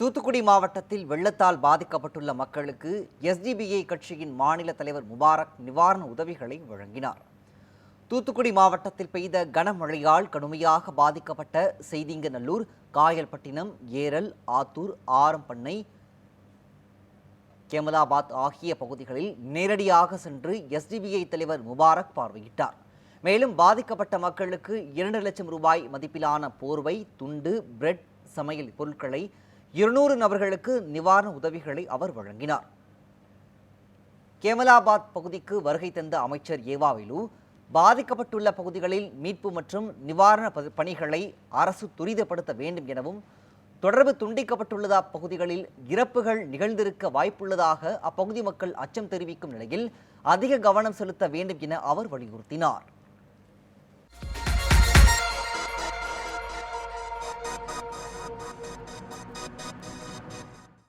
தூத்துக்குடி மாவட்டத்தில் வெள்ளத்தால் பாதிக்கப்பட்டுள்ள மக்களுக்கு எஸ்டிபிஐ கட்சியின் மாநில தலைவர் முபாரக் நிவாரண உதவிகளை வழங்கினார். தூத்துக்குடி மாவட்டத்தில் பெய்த கனமழையால் கடுமையாக பாதிக்கப்பட்ட செய்திங்கநல்லூர் காயல்பட்டினம் ஏரல் ஆத்தூர் ஆரம்பண்ணை கேமலாபாத் ஆகிய பகுதிகளில் நேரடியாக சென்று எஸ்டிபிஐ தலைவர் முபாரக் பார்வையிட்டார். மேலும் பாதிக்கப்பட்ட மக்களுக்கு இரண்டு லட்சம் ரூபாய் மதிப்பிலான போர்வை துண்டு பிரெட் சமையல் பொருட்களை இருநூறு நபர்களுக்கு நிவாரண உதவிகளை அவர் வழங்கினார். கேமலாபாத் பகுதிக்கு வருகை தந்த அமைச்சர் ஏவாவிலு பாதிக்கப்பட்டுள்ள பகுதிகளில் மீட்பு மற்றும் நிவாரண பணிகளை அரசு துரிதப்படுத்த வேண்டும் எனவும் தொடர்பு துண்டிக்கப்பட்டுள்ளதா பகுதிகளில் இறப்புகள் நிகழ்ந்திருக்க வாய்ப்புள்ளதாக அப்பகுதி மக்கள் அச்சம் தெரிவிக்கும் நிலையில் அதிக கவனம் செலுத்த வேண்டும் என அவர் வலியுறுத்தினார்.